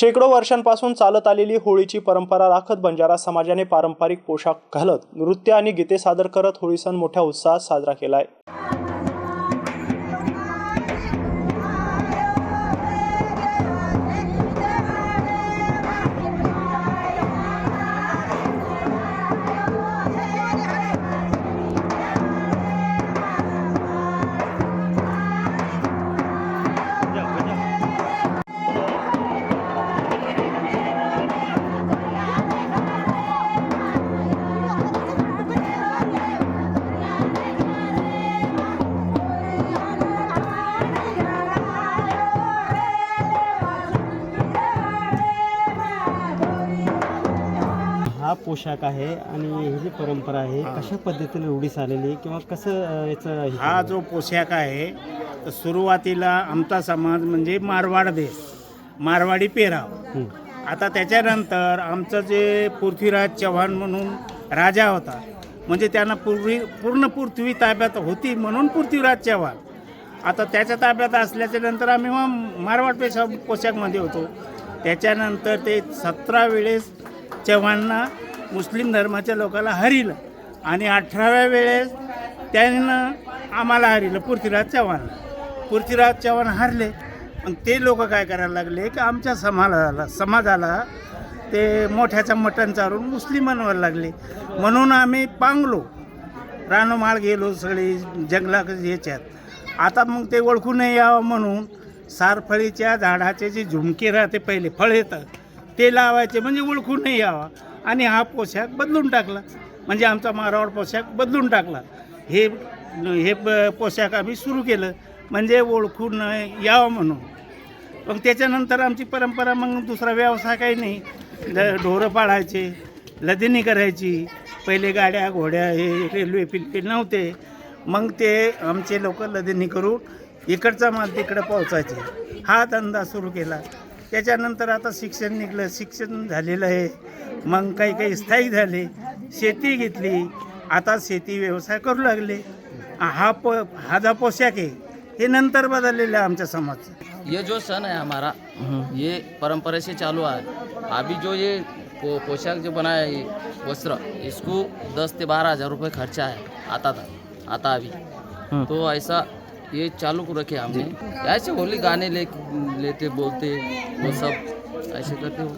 शेकडो वर्षांपासून चालत आलेली होळीची परंपरा राखत बंजारा समाजाने पारंपरिक पोशाख घालत नृत्य आणि गीते सादर करत होळी सण मोठ्या उत्साहात साजरा केलाय. हा पोशाख आहे आणि ही जी परंपरा आहे कशा पद्धतीने रूढीस आलेली किंवा कसं याचं हे हा जो पोशाख आहे तर सुरुवातीला आमचा समाज म्हणजे मारवाड देश मारवाडी पेराव. हं. आता त्याच्यानंतर आमचं जे पृथ्वीराज चव्हाण म्हणून राजा होता म्हणजे त्यांना पूर्वी पूर्ण पृथ्वी ताब्यात होती म्हणून पृथ्वीराज चव्हाण. आता त्याच्या ताब्यात असल्याच्या नंतर आम्ही मग मारवाड पेशा पोशाखमध्ये होतो. त्याच्यानंतर ते सतरा वेळेस चव्हाणला मुस्लिम धर्माच्या लोकाला हरिलं. आणि अठराव्या वेळेस त्यानं आम्हाला हरिलं पृथ्वीराज चव्हाण. पृथ्वीराज चव्हाण हरले. मग ते लोक काय करायला लागले की आमच्या समाजाला समाजाला ते मोठ्याचं मटण चारून मुस्लिमांवर लागले. म्हणून आम्ही पांगलो. रानोमाळ गेलो सगळे जंगला याच्यात. आता मग ते ओळखू नये यावं म्हणून सारफळीच्या झाडाचे जे झुमके राहते पहिले फळ येतं. ते लावायचे म्हणजे ओळखून नाही यावा. आणि हा पोशाख बदलून टाकला. म्हणजे आमचा मारवाड पोशाख बदलून टाकला. हे हे प- पोशाख आम्ही सुरू केलं. म्हणजे ओळखून यावं म्हणून. मग त्याच्यानंतर आमची परंपरा मग दुसरा व्यवसाय काही नाही. ढोरं पाळायचे लदिनी करायची. पहिले गाड्या घोड्या हे रेल्वे पिल्वे नव्हते. मग ते आमचे लोक लदिनी करून इकडचा माल तिकडं पोहोचायचे. हा धंदा सुरू केला. त्याच्यानंतर आता शिक्षण निघलं शिक्षण झालेलं आहे. मग काही काही स्थायिक झाले. शेती घेतली. आता शेती व्यवसाय करू लागले. हा पो हा जो पोशाख आहे हे नंतर बदललेलं आहे आमच्या समाजचं ये जो सन है हमारा ये परंपरा से चालू है अभी जो ये पो, पोशाक जो बनाया है ये वस्त्र इसको दस से बारह हजार रुपये खर्चा है आता था आता अभी। तो ऐसा ये चालू को रखे हमने। ऐसे होली गाने ले लेते बोलते वो सब ऐसे करते हो।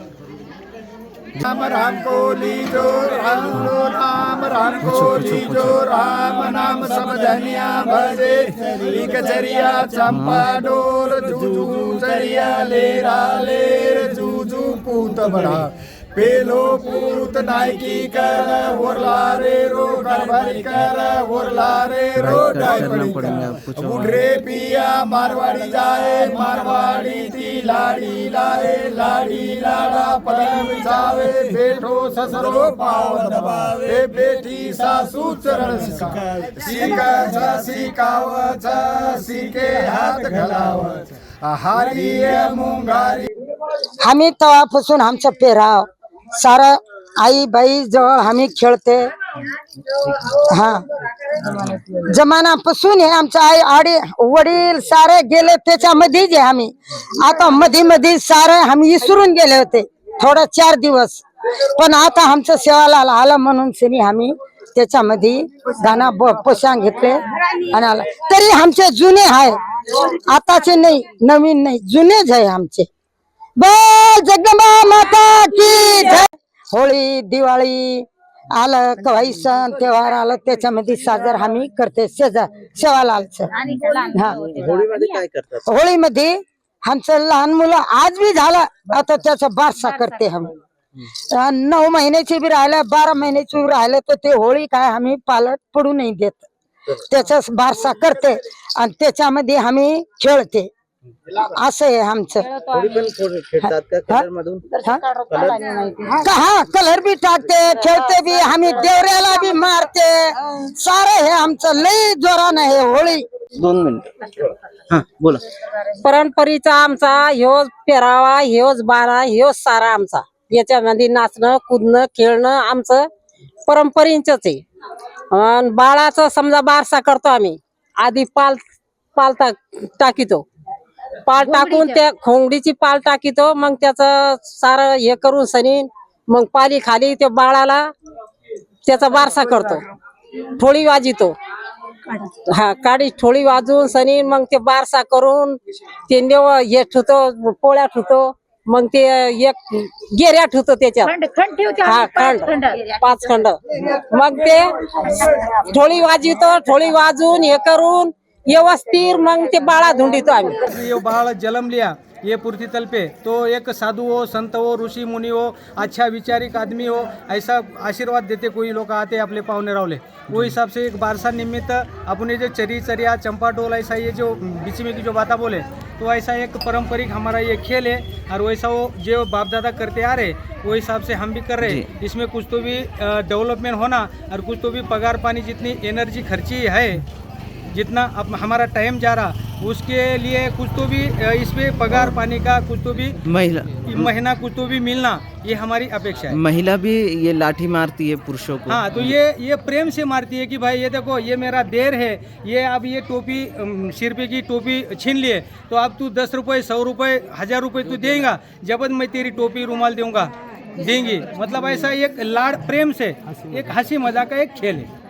राम राम को लीजो राम लो राम राम को लीजो राम नाम सब धनिया भजे। एक चरिया चंपा डोर जूजू चरिया लेरा लेर जूजू पूत बड़ा। पेलो पूत नायकी कर ओरला रे रो गरबरी कर ओरला रे रो डाय पड़ी कर. बुढ़े पिया मारवाड़ी जाए मारवाड़ी ती लाड़ी लाए लाड़ी लाड़ा पलंग बिछावे बेठो ससरो पाव दबावे बेटी सासू चरण सिखावे शिकाच शिकावच शिके हात घालावच हारी मुंगारी आम्ही तेव्हापासून आमचा पेराव सारं आई बाई जवळ आम्ही खेळते. हा. जमानापासून हे आमचं आई आडी वडील सारे गेले त्याच्यामध्येच आहे आम्ही. आता मध्ये मध्ये सारे आम्ही विसरून गेले होते थोडा चार दिवस. पण आता आमचं सेवाला आलं म्हणून सिनी आम्ही त्याच्यामध्ये गाणं ब- पोशाख घेतले. आणि आला. तरी आमचे जुने आहे. आताचे नाही नवीन नाही जुनेच आहे आमचे. बोल जगदंबा माता की जय. होळी दिवाळी आलं कवाई सण तेव्हार आलं त्याच्यामध्ये साजर आम्ही करते शेजार सेवालालचं हा. होळीमध्ये आमचं लहान मुलं आज बी झालं आता त्याचा बारसा करते आम्ही. अं, नऊ महिन्याची बी राहिलं बारा महिन्याची बी राहिलं तर ते होळी काय आम्ही पालट पडू नाही देत. त्याचा बारसा करते आणि त्याच्यामध्ये आम्ही खेळते. असं आहे आमचं. हा? का- हा कलर बी टाकते खेळते बी आम्ही देवऱ्याला बी मारते. सारं हे आमचं लई जोरान आहे होळी. दोन मिनिट. हा बोला. परंपरेचा आमचा ह्योच पेरावा ह्योच बारा ह्योच सारा आमचा. याच्यामध्ये नाचणं कुदणं खेळणं आमचं परंपरेच आहे. अन बाळाचं समजा बारसा करतो आम्ही आधी पाल पाल टाक टाकीतो. पाल टाकून त्या खोंगडीची पाल टाकीतो मग त्याचं सारं हे करून सनी मग पाली खाली त्या बाळाला त्याचा बारसा करतो. ठोळी वाजितो. हा काडी ठोळी वाजून सनी मग ते बारसा करून ते नेव हे ठुतो पोळ्या ठुतो मग ते एक गेऱ्या ठुतो त्याच्यात. हा खंड पाच खंड. मग ते ठोळी वाजितो ठोळी वाजून हे करून व्यवस्थित मग ते बाळा धुंडितो आम्ही. ये बाल जन्म लिया ये पृथ्वी तल पे तो एक साधु हो संत हो ऋषि मुनि हो अच्छा विचारिक आदमी हो ऐसा आशीर्वाद देते कोई लोग आते अपने पावने रावले. वो हिसाब से एक बारसा निमित्त अपने जो चरी चरिया चंपा डोल ऐसा ये जो बीच में की जो बाता बोले तो ऐसा एक पारंपरिक हमारा ये खेल है और वैसा वो जो बाप दादा करते आ रहे वो हिसाब से हम भी कर रहे। हैं इसमें कुछ तो भी डेवलपमेंट होना और कुछ तो भी पगार पानी जितनी एनर्जी खर्ची है जितना अब हमारा टाइम जा रहा उसके लिए कुछ तो भी इसमें पगार पानी का कुछ तो भी महिला। महीना कुछ तो भी मिलना ये हमारी अपेक्षा है। महिला भी ये लाठी मारती है पुरुषों को। हाँ तो ये ये प्रेम से मारती है कि भाई ये देखो ये मेरा देर है ये अब ये टोपी सिर पे की टोपी छीन लिए तो अब तू दस रुपये सौ रुपये हज़ार रुपये तू देगा जब मैं तेरी टोपी रुमाल दूँगा देंगी। मतलब ऐसा एक लाड़ प्रेम से एक हँसी मज़ाक का एक खेल है।